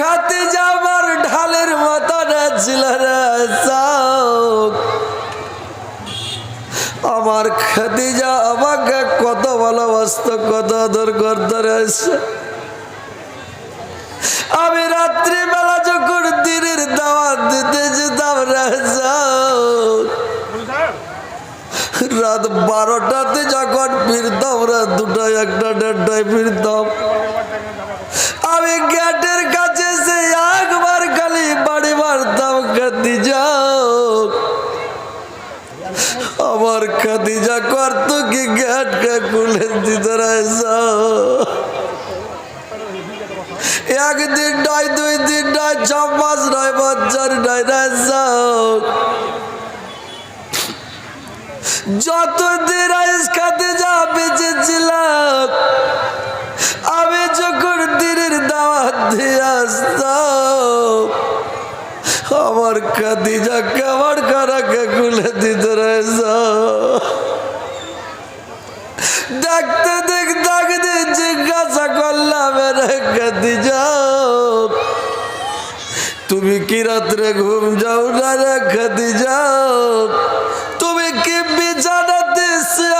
খাতে যাবার ঢালের মাথাটা ছিল রে চোখ আমার খাদিজা আমাকে কত ভালোবাসত, কত আদর করতে রয়েছে আমি রাত্রিবেলা যখন দিনের দাওয়াত দিতে যেতাম রাত বারোটাতে যখন ফিরতাম রাত দুটায় একটা দেড়টায় ফিরতাম। আমি গেটের কাছে আমার খাদিজা করতো কি গেটকে খুলে দিতে রয়েছে একদিন নয়, দুই দিন নয় ছ নয়, বছর নয় রয়েছে যতদিন আইস খাতে যা বেঁচেছিলাম আমি যখন দিনের দাওয়াত দিয়ে আসতাম আমার খাদিজা কেমন কারাকে খুলে দিতে রয়েছে দেখতে দেখতে দেখতে জিজ্ঞাসা করলাম রে খাদিজা তুমি কি রাত্রে ঘুম যাও না রে খাদিজা তুমি কি বিছানাতে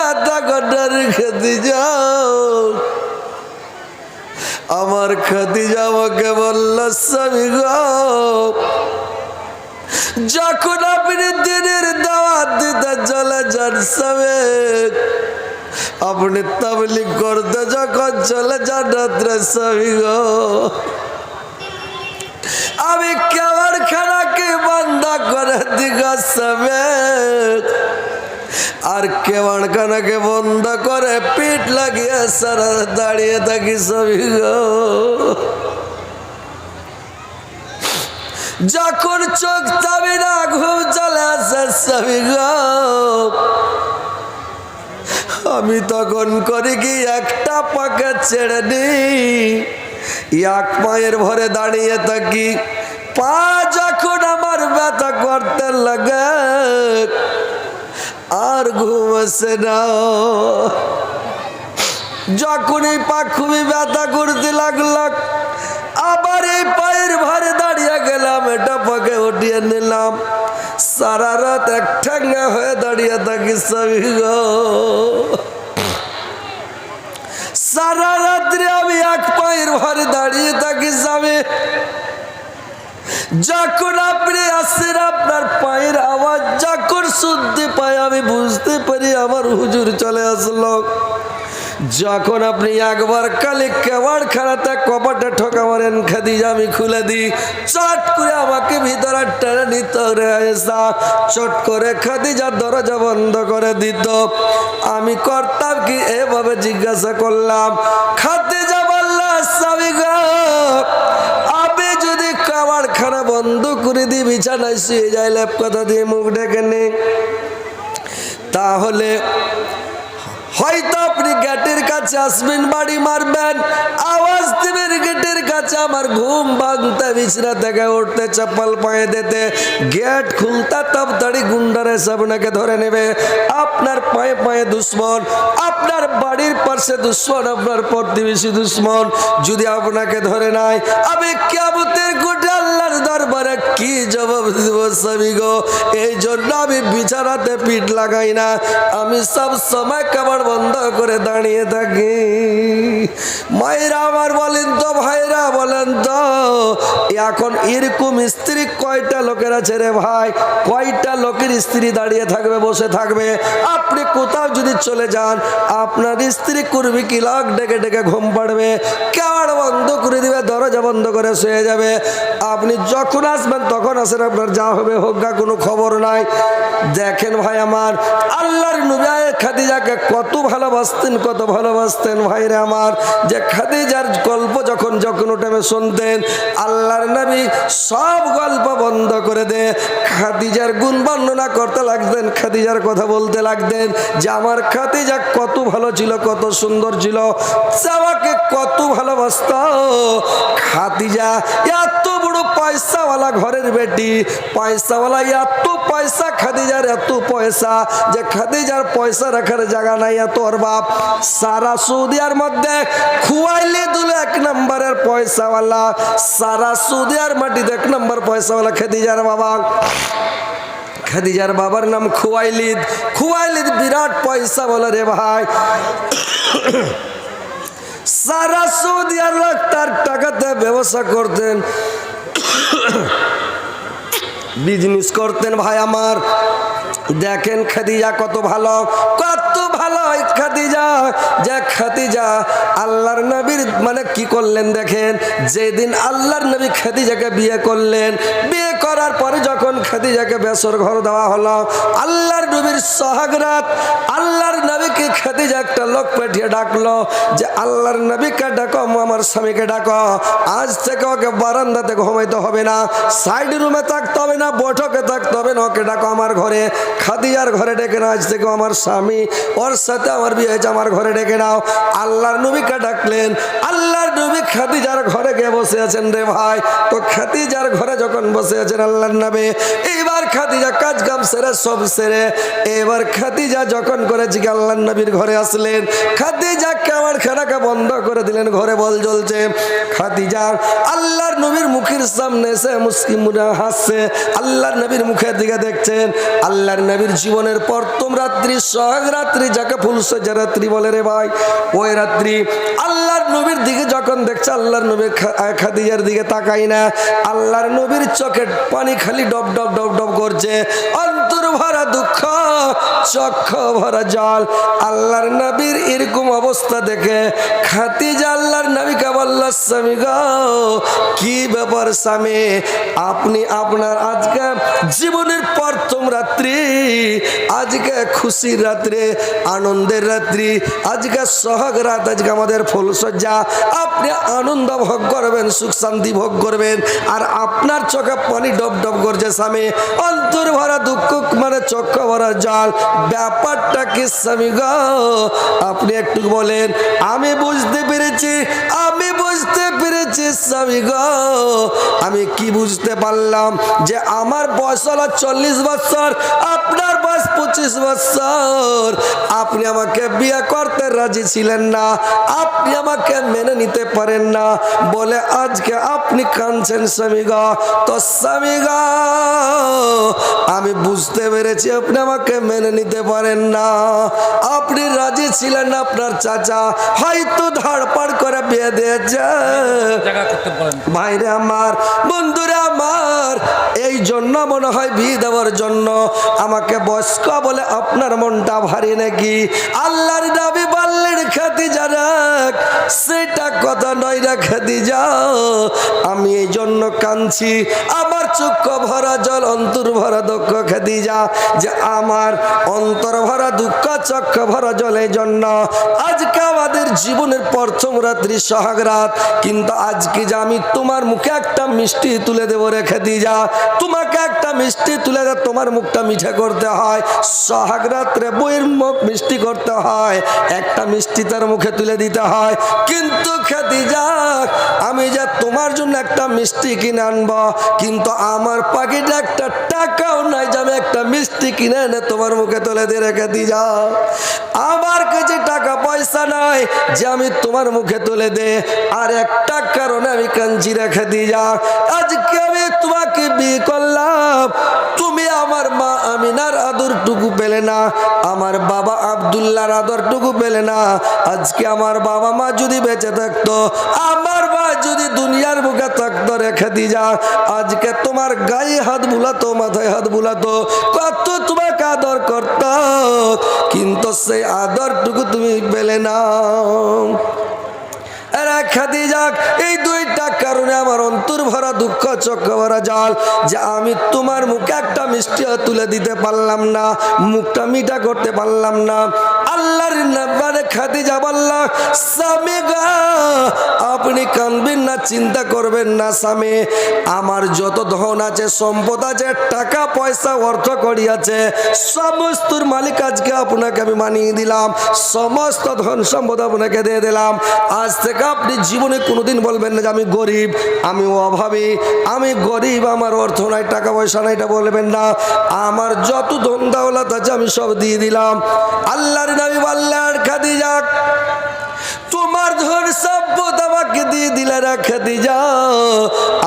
আধা ঘণ্টা রেখে যাও আমার খাদিজা আমাকে বলল, স্বামী গো। যখন আপনি দিনের দাওয়াত দিতে চলে যান স্বামী, আপনি তাবলিগ করতে যখন চলে যান রাত্রে গো, আমি কেমন খানাকে বন্ধ করে দিগ সমেত আর কেমন খানাকে বন্ধ করে পিঠ লাগিয়ে সারা দাঁড়িয়ে থাকি সবই গো যখন চোখ চাবি না ঘুম চলে আসে আমি তখন করি কি একটা পাকে ছেড়ে নিই এক পায়ের ভরে দাঁড়িয়ে থাকি। পা যখন আমার ব্যথা করতে লাগে, আর ঘুম আসে না। যখন এই পা খুবই ব্যথা করতে লাগল আবার পায়ের ভারে দাঁড়িয়ে গেলাম, এটা পাকে উঠিয়ে নিলাম। সারা রাত এক ঠাঙ্গা হয়ে দাঁড়িয়ে থাকি সবই গো। সারা রাত্রে আমি এক পায়ের ভারে দাঁড়িয়ে থাকি যাবে যখন আপনি আসেন, আপনার পায়ের আওয়াজ যখন শুনতে পাই, আমি বুঝতে পারি আমার হুজুর চলে আসলো। যখন আপনি একবার কালে কেমন খানাতে কপাটা ঠকা মারেন, খাদিজা, আমি খুলে দিই। চট করে আমাকে ভিতরে টেনে নিত রে আয়েশা। চট করে খাদিজা দরজা বন্ধ করে দিত। আমি করতাম কি? এভাবে জিজ্ঞাসা করলাম, খাদিজা বললা, স্বামী আমি যদি খাবার খানা বন্ধ করে দিই, বিছানায় শুয়ে যাই, লেপ কথা দিয়ে মুখ ডেকে নেই তাহলে কাছে আসবেন, বাড়ি মারবেন। আওয়াজ দেবেন, গেটের কাছে আমার ঘুম ভাঙতে বিছনা থেকে উঠতে, চপ্পল পায়ে দিতে। গেট খুলতে তাড়াতাড়ি গুন্ডারে আপনাকে ধরে নেবে। আপনার পায়ে পায়ে দুশ্মন, আপনার বাড়ির পাশে দুশ্মন, আপনার প্রতিবেশী দুশ্মন। যদি আপনাকে ধরে নাই, আমি কেমতের গোটে আল্লাহর দরবারে কি জবাব দিব স্বামী গো? এই জন্য আমি বিছানাতে পিঠ লাগাই না। আমি সব সময় কাবার বন্ধ করে দাঁড়িয়ে থাকি। মায়েরা আমার বলেন তো ভাইরা বলেন তো, এখন এরকম স্ত্রী কয়টা লোকের আছে রে ভাই? কয়টা লোকের স্ত্রী দাঁড়িয়ে থাকবে, বসে থাকবে? আপনি কোথাও যদি চলে যান, আপনার স্ত্রী করবি কি? লক ডেকে ডেকে ঘুম পাড়বে। কেওয়াড় বন্ধ করে দিবে, দরজা বন্ধ করে শুয়ে যাবে। আপনি যখন আসবেন, তখন আসেন আপনার, যা হবে হোক না কোনো খবর নাই। দেখেন ভাই আমার, আল্লাহর নুবায় খাদিজাকে কত ভালোবাসতেন কত ভালোবাসতেন ভাইরে আমার। যে খাদিজার গল্প যখন যখন টাইমে শুনতেন, আল্লাহর নবী সব গল্প বন্ধ করে দে। খাদিজার গুণ বর্ণনা করতে লাগতেন খাদিজার কথা বলতে লাগতেন যে আমার খাদিজা কত ভালো ছিল, কত সুন্দর ছিল চাওয়াকে কত ভালোবাসত। খাদিজা এত বড় পয়সাওয়ালা ঘরের বেটি, পয়সাওয়ালা এত পয়সা, খাদিজার এত পয়সা যে খাদিজার পয়সা রাখার জায়গা নাই, এত ওর বাপ। সারা সৌদিয়ার মধ্যে খুয়াইলে দুলে এক নম্বরের পয়সাওয়ালা, সারা সৌদিয়ার মাটিতে এক নম্বর পয়সাওয়ালা খাদিজার বাবা। খাদিজার বাবার নাম খুয়াইলিদ খুয়াইলিদ বিরাট পয়সা বলে রে ভাই। সারা সৌদি লোক তার টাকাতে ব্যবসা করতেন। বিজনেস করতেন ভাই আমার। দেখেন খাদিজা কত ভালো। কত যে খাদিজা আল্লাহর নবীর মানে কি করলেন দেখেন? যেদিন আল্লাহর নবী খাদিজাকে বিয়ে করলেন, বিয়ে করার পরে যখন খাদিজাকে বেসর ঘর দেওয়া হলো, আল্লাহর নবীর সোহাগরাত, আল্লাহর নবীকে খাদিজা একটা লোক পাঠিয়ে ডাকলো যে, আল্লাহর নবীকে ডাকো আমার স্বামীকে ডাকো। আজ থেকে ওকে বারান্দাতে ঘুমাইতে হবে না সাইড রুমে থাকতে হবে না, বৈঠকে থাকতে হবে না, ওকে ডাকো আমার ঘরে। খাদিজার ঘরে ডেকে নাও, আজ থেকে আমার স্বামী, ওর সাথে আমার বিয়ে হয়েছে, আমার ঘরে ডেকে নাও। আল্লাহর নবীকে ডাকলেন। আল্লাহর নবী খাদিজার ঘরে গিয়ে বসে আছেন রে ভাই? তো খাদিজার ঘরে যখন বসে আছেন আল্লাহর নবী, এইবার খাদিজা কাজ কাম সেরে, সব সেরে। এবার খাদিজা যখন করেছি কি আল্লাহর নবীর ঘরে আসলেন খাদিজা কেমন খানাকে বন্ধ করে দিলেন, ঘরে বল জ্বলছে। খাদিজা আল্লাহর নবীর মুখের সামনে এসে মুসকিম হাসছে, আল্লাহর নবীর মুখের দিকে দেখছেন। আল্লাহর নবীর জীবনের প্রথম রাত্রি সোহাগ রাত্রি, যাকে ফুলসজ্জা রাত্রি বলে রে ভাই, ওই রাত্রি আল্লাহর নবীর দিকে যখন দেখছে আল্লাহর নবী খাদিজার দিকে তাকাই না। আল্লাহর নবীর চোখে পানি খালি ডব ডব ডব ডব করছে। অন্তর ভরা দুঃখ, চক্ষ ভরা জল। আল্লাহর নবীর এরকম অবস্থা দেখে খাতিজা আল্লাহর নবীকে বলল, স্বামী গো, কি ব্যাপার স্বামী? আপনি আপনার আজকে জীবনের প্রথম রাত্রি, আজকে খুশির রাত্রে, আনন্দের রাত্রি, আজকে সোহাগ রাত, আজকে আমাদের ফুলসজ্জা আপনি আনন্দ ভোগ করবেন, সুখ শান্তি ভোগ করবেন, আর আপনার চোখে পানি ডব ডব করছে স্বামী। অন্তর ভরা দুঃখ মানে চক্ষ ভরা জল। ব্যাপারটা কি স্বামী গো? আপনি একটু বলেন, আমি বুঝতে পেরেছি, আমি বুঝতে পেরেছি স্বামী গো। আমি কি বুঝতে পারলাম যে আমার বয়স হলো চল্লিশ বছর বয়স পঁচিশ বছর। আপনি আমাকে বিয়ে করতে রাজি ছিলেন না। আপনি আমাকে মেনে নিতে পারেন না। বলে আজকে আপনি কাঁদছেন স্বামী গো। তো স্বামী গো আমি বুঝতে পেরেছি আপনি আমাকে মেনে নিতে পারেন না। আপনি রাজি ছিলেন না আপনার চাচা। হয়তো ধাড়পাড় করে বিয়ে দিয়েছে। ভাইরে আমার বন্ধুরা আমার এই জন্য মনে হয় ভি দেওয়ার জন্য আমাকে বয়স্ক বলে আপনার মনটা ভারী নাকি? আল্লাহর দাবি খ্যাতি জানাক সেটা কথা নয় রা যাও আমি এই জন্য কাঁদছি, আমার চক্ষু ভরা জল, অন্তর ভরা দুঃখ খ্যাতি যা আমার অন্তর ভরা দুঃখ, চক্ষু ভরা জলের জন্য। আজকে আমাদের জীবনের প্রথম রাত্রি সোহাগ রাত, কিন্তু আজকে যে আমি তোমার মুখে একটা মিষ্টি তুলে দেবো রেখে দিয়ে যা তোমাকে একটা মিষ্টি তুলে দে, তোমার মুখটা মিঠে করতে হয়। সোহাগ রাত্রে বইয়ের মুখ মিষ্টি করতে হয়। একটা মিষ্টি তার মুখে তুলে দিতে হয়। কিন্তু যাক আমি যে তোমার জন্য একটা মিষ্টি কিনে আনব, কিন্তু আমার পাখিটা একটা টাকাও নাই যে আমি একটা মিষ্টি কিনে এনে তোমার মুখে তুলে দিয়ে রেখে দিয়ে যা। আমার কাছে টাকা পয়সা নাই যে আমি তোমার মুখে তুলে দে আর একটা কারণে আমি কাঞ্চি রেখে দিয়ে যা। আজকে আমি তোমাকে বিয়ে করলাম তুমি আমার মা আমিনার আদরটুকু পেলে না, আমার বাবা আবদুল্লাহর আদরটুকু পেলে না, আজকে আমার বাবা মা যদি বেঁচে থাকতো, আমার মা যদি দুনিয়ার বুকে থাকতো রেখে দিয়ে যা আজকে তোমার গায়ে হাত বুলাতো, মাথায় হাত বুলাতো, কত তোমাকে আদর করত, কিন্তু সেই আদরটুকু তুমি পেলে না। রেখা দিয়ে যাক, এই দুইটা কারণে আমার অন্তর ভরা দুঃখ, চক্র ভরা জল যে আমি তোমার মুখে একটা মিষ্টি তুলে দিতে পারলাম না, মুখটা মিঠা করতে পারলাম না। আল্লাহর নাম্বারে মানে খাদিজা বললাম, স্বামী গা। আপনি কানবেন না, চিন্তা করবেন না স্বামী। আমার যত ধন আছে, সম্পদ আছে, টাকা, পয়সা, অর্থ করি আছে, সমস্তর মালিক আজকে আপনাকে আমি মানিয়ে দিলাম। সমস্ত ধন সম্পদ আপনাকে দিয়ে দিলাম। আজ থেকে আপনি জীবনে কোনোদিন বলবেন না যে আমি গরিব আমি অভাবী। আমি গরিব, আমার অর্থ নাই, টাকা পয়সা নাই, এটা বলবেন না। আমার যত ধন দাওলাত আছে, আমি সব দিয়ে দিলাম। আল্লাহর নবী বললেন, খাদিজা তোমার ধন সম্পদ আমাকে দিয়ে দিলে রাখা যা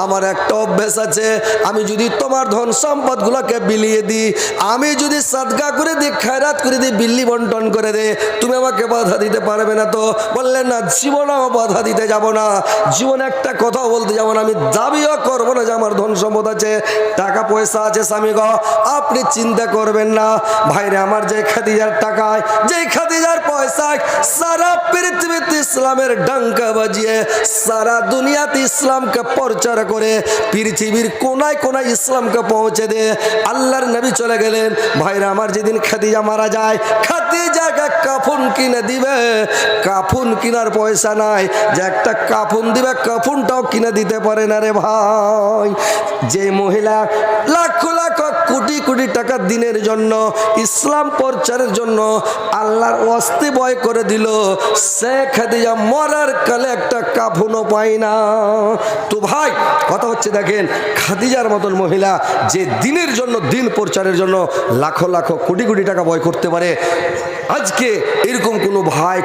আমার একটা অভ্যাস আছে, আমি যদি তোমার ধন সম্পদ গুলাকে বিলিয়ে দিই, আমি যদি সাদগা করে দিই, খায়রাত করে দিই, বিল্লি বন্টন করে দে তুমি আমাকে বাধা দিতে পারবে না তো? বললেন না, জীবনেও বাধা দিতে যাব না। জীবনে একটা কথাও বলতে যাব না। আমি দাবিও করব না যে আমার ধন সম্পদ আছে, টাকা পয়সা আছে স্বামী গ। আপনি চিন্তা করবেন না। ভাইরে, আমার যে খাদিজার টাকায়, যে খাদিজার পয়সায় সারা পৃথিবীতে ইসলামের ডাঙ্কা বাজিয়ে সারা দুনিয়াতে ইসলামকে প্রচার করে পৃথিবীর কোনায় কোনায় ইসলামকে পৌঁছে দে। আল্লাহর নবী চলে গেলেন। ভাইরা, আমার যেদিন খাদিজা মারা যায়, খাদিজাকে কাফুন কিনে দিবে। কাফুন কিনার পয়সা নাই। যে একটা কাফুন দিবে, কাফুনটাও কিনে দিতে পারে না রে ভাই। যে মহিলা লাখ লাখ কোটি কোটি টাকা দিনের জন্য, ইসলাম প্রচারের জন্য আল্লাহর অস্তি বয় করে দিল, সে খাদিজা মরার কালে একটা কাফুনও পাই না। তো ভাই, কথা হচ্ছে দেখেন, খাদিজার মতন মহিলা যে দিনের জন্য, দিন প্রচারের জন্য লাখো লাখো কোটি কোটি টাকা বয় করতে পারে, আজকে এরকম কোনো ভাই